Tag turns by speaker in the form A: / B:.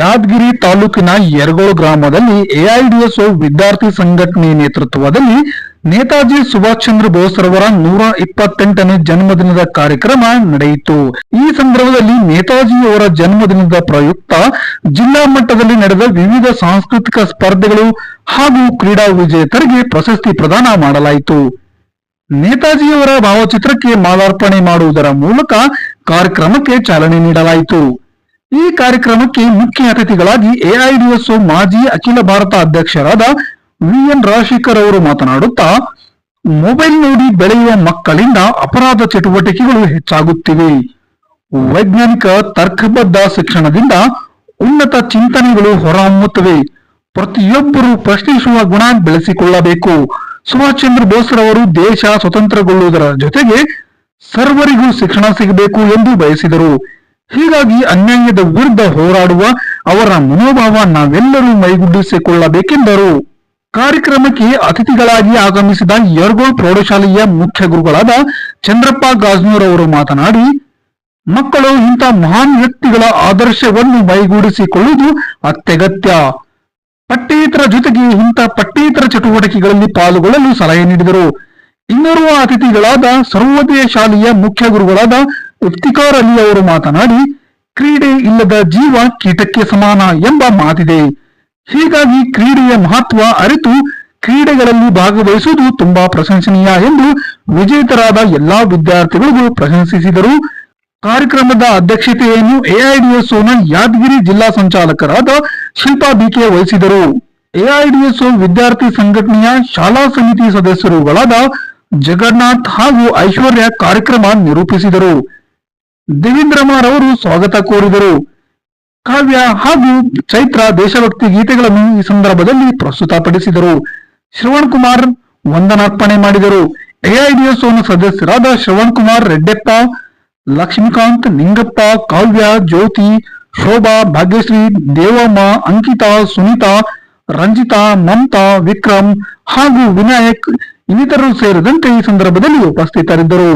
A: ಯಾದಗಿರಿ ತಾಲೂಕಿನ ಯರಗೋಳು ಗ್ರಾಮದಲ್ಲಿ ಎಐಡಿಎಸ್ಒ ವಿದ್ಯಾರ್ಥಿ ಸಂಘಟನೆ ನೇತೃತ್ವದಲ್ಲಿ ನೇತಾಜಿ ಸುಭಾಷ್ ಚಂದ್ರ ಬೋಸ್ ರವರ ನೂರ ಇಪ್ಪತ್ತೆಂಟನೇ ಜನ್ಮದಿನದ ಕಾರ್ಯಕ್ರಮ ನಡೆಯಿತು. ಈ ಸಂದರ್ಭದಲ್ಲಿ ನೇತಾಜಿಯವರ ಜನ್ಮದಿನದ ಪ್ರಯುಕ್ತ ಜಿಲ್ಲಾ ಮಟ್ಟದಲ್ಲಿ ನಡೆದ ವಿವಿಧ ಸಾಂಸ್ಕೃತಿಕ ಸ್ಪರ್ಧೆಗಳು ಹಾಗೂ ಕ್ರೀಡಾ ವಿಜೇತರಿಗೆ ಪ್ರಶಸ್ತಿ ಪ್ರದಾನ ಮಾಡಲಾಯಿತು. ನೇತಾಜಿಯವರ ಭಾವಚಿತ್ರಕ್ಕೆ ಮಾಲಾರ್ಪಣೆ ಮಾಡುವುದರ ಮೂಲಕ ಕಾರ್ಯಕ್ರಮಕ್ಕೆ ಚಾಲನೆ ನೀಡಲಾಯಿತು. ಈ ಕಾರ್ಯಕ್ರಮಕ್ಕೆ ಮುಖ್ಯ ಅತಿಥಿಗಳಾಗಿ ಎಐಡಿಎಸ್ಒ ಮಾಜಿ ಅಖಿಲ ಭಾರತ ಅಧ್ಯಕ್ಷರಾದ ವಿಎನ್ ರಾಜಶೇಖರ್ ಅವರು ಮಾತನಾಡುತ್ತಾ, ಮೊಬೈಲ್ ನೋಡಿ ಬೆಳೆಯುವ ಮಕ್ಕಳಿಂದ ಅಪರಾಧ ಚಟುವಟಿಕೆಗಳು ಹೆಚ್ಚಾಗುತ್ತಿವೆ. ವೈಜ್ಞಾನಿಕ ತರ್ಕಬದ್ಧ ಶಿಕ್ಷಣದಿಂದ ಉನ್ನತ ಚಿಂತನೆಗಳು ಹೊರಹೊಮ್ಮುತ್ತವೆ. ಪ್ರತಿಯೊಬ್ಬರು ಪ್ರಶ್ನಿಸುವ ಗುಣ ಬೆಳೆಸಿಕೊಳ್ಳಬೇಕು. ಸುಭಾಷ್ ಚಂದ್ರ ಬೋಸ್ರವರು ದೇಶ ಸ್ವತಂತ್ರಗೊಳ್ಳುವುದರ ಜೊತೆಗೆ ಸರ್ವರಿಗೂ ಶಿಕ್ಷಣ ಸಿಗಬೇಕು ಎಂದು ಬಯಸಿದರು. ಹೀಗಾಗಿ ಅನ್ಯಾಯದ ವಿರುದ್ಧ ಹೋರಾಡುವ ಅವರ ಮನೋಭಾವ ನಾವೆಲ್ಲರೂ ಮೈಗೂಡಿಸಿಕೊಳ್ಳಬೇಕೆಂದರು. ಕಾರ್ಯಕ್ರಮಕ್ಕೆ ಅತಿಥಿಗಳಾಗಿ ಆಗಮಿಸಿದ ಯರ್ಗೋಳ್ ಪ್ರೌಢಶಾಲೆಯ ಮುಖ್ಯ ಗುರುಗಳಾದ ಚಂದ್ರಪ್ಪ ಗಾಜ್ನೂರ್ ಅವರು ಮಾತನಾಡಿ, ಮಕ್ಕಳು ಇಂಥ ಮಹಾನ್ ವ್ಯಕ್ತಿಗಳ ಆದರ್ಶವನ್ನು ಮೈಗೂಡಿಸಿಕೊಳ್ಳುವುದು ಅತ್ಯಗತ್ಯ. ಪಠ್ಯೇತರ ಜೊತೆಗೆ ಇಂಥ ಪಠ್ಯೇತರ ಚಟುವಟಿಕೆಗಳಲ್ಲಿ ಪಾಲ್ಗೊಳ್ಳಲು ಸಲಹೆ ನೀಡಿದರು. ಇನ್ನೋರ್ವ ಅತಿಥಿಗಳಾದ ಸರ್ವೋದಯ ಶಾಲೆಯ ಮುಖ್ಯ ಗುರುಗಳಾದ ಇಫ್ತಿಕಾರ್ ಅಲಿ ಅವರು ಮಾತನಾಡಿ, ಕ್ರೀಡೆ ಇಲ್ಲದ ಜೀವ ಕೀಟಕ್ಕೆ ಸಮಾನ ಎಂಬ ಮಾತಿದೆ. ಹೀಗಾಗಿ ಕ್ರೀಡೆಯ ಮಹತ್ವ ಅರಿತು ಕ್ರೀಡೆಗಳಲ್ಲಿ ಭಾಗವಹಿಸುವುದು ತುಂಬಾ ಪ್ರಶಂಸನೀಯ ಎಂದು ವಿಜೇತರಾದ ಎಲ್ಲಾ ವಿದ್ಯಾರ್ಥಿಗಳಿಗೂ ಪ್ರಶಂಸಿಸಿದರು. ಕಾರ್ಯಕ್ರಮದ ಅಧ್ಯಕ್ಷತೆಯನ್ನು ಎಐಡಿಎಸ್ಒನ ಯಾದಗಿರಿ ಜಿಲ್ಲಾ ಸಂಚಾಲಕರಾದ ಶಿಲ್ಪಾ ಬಿಕೆ ವಹಿಸಿದರು. ಎಐಡಿಎಸ್ಒ ವಿದ್ಯಾರ್ಥಿ ಸಂಘಟನೆಯ ಶಾಲಾ ಸಮಿತಿ ಸದಸ್ಯರುಗಳಾದ ಜಗನ್ನಾಥ್ ಹಾಗೂ ಐಶ್ವರ್ಯ ಕಾರ್ಯಕ್ರಮ ನಿರೂಪಿಸಿದರು. ದೇವೇಂದ್ರಮಾರ್ ಅವರು ಸ್ವಾಗತ ಕೋರಿದರು. ಕಾವ್ಯ ಹಾಗೂ ಚೈತ್ರ ದೇಶಭಕ್ತಿ ಗೀತೆಗಳನ್ನು ಈ ಸಂದರ್ಭದಲ್ಲಿ ಪ್ರಸ್ತುತಪಡಿಸಿದರು. ಶ್ರವಣ್ ಕುಮಾರ್ ವಂದನಾರ್ಪಣೆ ಮಾಡಿದರು. ಎಐಡಿಎಸ್ಒನ ಸದಸ್ಯರಾದ ಶ್ರವಣ್ ಕುಮಾರ್ ರೆಡ್ಡೆಪ್ಪ, ಲಕ್ಷ್ಮೀಕಾಂತ್ ನಿಂಗಪ್ಪ, ಕಾವ್ಯ, ಜ್ಯೋತಿ, ಶೋಭಾ, ಭಾಗ್ಯಶ್ರೀ, ದೇವಮ್ಮ, ಅಂಕಿತಾ, ಸುನೀತಾ, ರಂಜಿತಾ, ಮಮತಾ, ವಿಕ್ರಮ್ ಹಾಗೂ ವಿನಾಯಕ್ ಇನ್ನಿತರರು ಸೇರಿದಂತೆ ಈ ಸಂದರ್ಭದಲ್ಲಿ ಉಪಸ್ಥಿತರಿದ್ದರು.